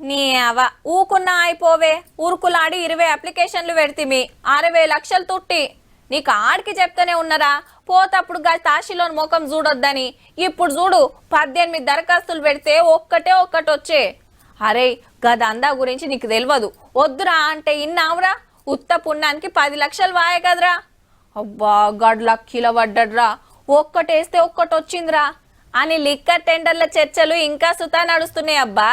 నీ అవ ఊకున్నా అయిపోవే. ఊరుకులాడి ఇరవై అప్లికేషన్లు పెడితిమి అరవై లక్షలు తుట్టి. నీకు ఆడికి చెప్తూనే ఉన్నారా? పోతప్పుడు గా తాషిలోని ముఖం చూడొద్దని. ఇప్పుడు చూడు పద్దెనిమిది దరఖాస్తులు పెడితే ఒక్కటే ఒక్కటి వచ్చే అరే గదందా గురించి నీకు తెలియదు వద్దురా అంటే ఇన్నావురా? ఉత్త పుణ్యానికి పది లక్షలు వాయే కదరా? అబ్బా గడ్ లక్కీలో పడ్డడ్రా ఒక్కటేస్తే ఒక్కటి వచ్చిందిరా అని లిక్కర్ టెండర్ల చర్చలు ఇంకా సుతా నడుస్తున్నాయి అబ్బా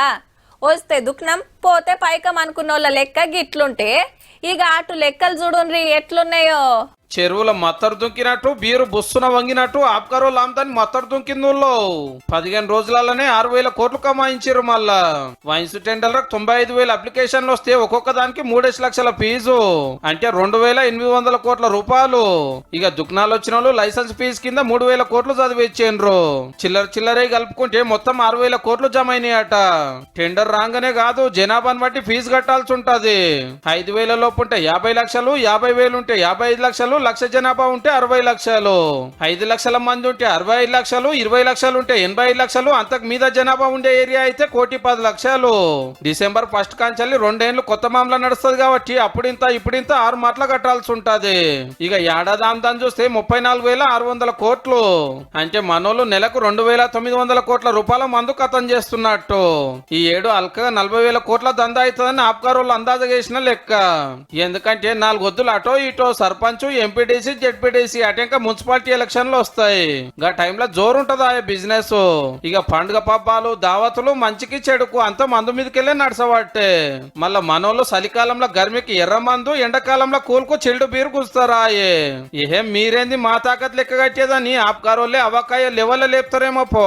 వస్తే దుఃఖనం పోతే పైకం అనుకున్న వాళ్ళ లెక్క గిట్లుంటే ఇక అటు లెక్కలు చూడుండ్రి ఎట్లున్నాయో? చెరువుల మత్తరు దుంకినట్టు బీరు బుస్సున వంగినట్టు ఆప్కారో లాంతాన్ని మత్తరు దుంకిందుల్లో. పదిహేను రోజులలోనే ఆరు వేల కోట్లు కమాయించారు మళ్ళా వైన్స్ టెండర్లకు తొంభై ఐదు వేల అప్లికేషన్లు వస్తే ఒక్కొక్క దానికి మూడేసి లక్షల ఫీజు. అంటే రెండు వేల ఎనిమిది వందల కోట్ల రూపాయలు. ఇక దుకాణాలు వచ్చిన వాళ్ళు లైసెన్స్ ఫీజు కింద మూడు వేల కోట్లు చదివిచ్చిండ్రు. చిల్లర చిల్లరే కలుపుకుంటే మొత్తం ఆరు వేల కోట్లు జమ అయినాయట టెండర్ రాగానే కాదు జనాభాని బట్టి ఫీజు కట్టాల్సి ఉంటది. ఐదు వేల లోపు ఉంటే యాభై లక్షలు యాభై వేలు ఉంటే యాభై ఐదు లక్షలు లక్ష జనాభా ఉంటే అరవై లక్షలు ఐదు లక్షల మంది ఉంటే అరవై ఐదు లక్షలు ఇరవై లక్షలు ఉంటే ఎనభై ఐదు లక్షలు అంతకు మీద జనాభా ఉండే ఏరియా అయితే కోటి పది లక్షలు. డిసెంబర్ ఫస్ట్ కాంచెల్లి రెండేళ్ళు కొత్త మామలా నడుస్తుంది కాబట్టి అప్పుడింత ఇప్పుడింత ఆరు మాటలు కట్టాల్సి ఉంటది. ఇక ఏడాది ఆమ్దాన్ని చూస్తే ముప్పై నాలుగు వేల ఆరు వందల కోట్లు. అంటే మనోళ్ళు నెలకు రెండు వేల తొమ్మిది వందల కోట్ల రూపాయల మందు కథం చేస్తున్నట్టు. ఈ ఏడు అల్కగా నలభై వేల కోట్ల దందా అవుతుందని ఆప్కారోళ్ళు అందాజ చేసిన లెక్క. ఎందుకంటే నాలుగు వద్దులు అటో ఇటో సర్పంచ్ ఎంపీటీసీ జెడ్పీటీసీ అటెంక మున్సిపాలిటీ ఎలక్షన్లు వస్తాయి. గా టైంలో జోరు ఉంటది ఆ బిజినెస్ ఇక పండుగ పబ్బాలు దావతులు మంచికి చెడుకు అంత మందు మీదకెళ్ళే నడసబట్టే మళ్ళా మనోళ్ళు చలికాలంలో గర్మికి ఎర్ర మందు ఎండాకాలంలో కూల్కు చెల్డు బీరు కూస్తారా ఏం మీరేంది మా తాకత్ లెక్క కట్టేదని ఆప్కారోళ్ళే అవకాయ లెవెల్ లేపుతారేమో పో.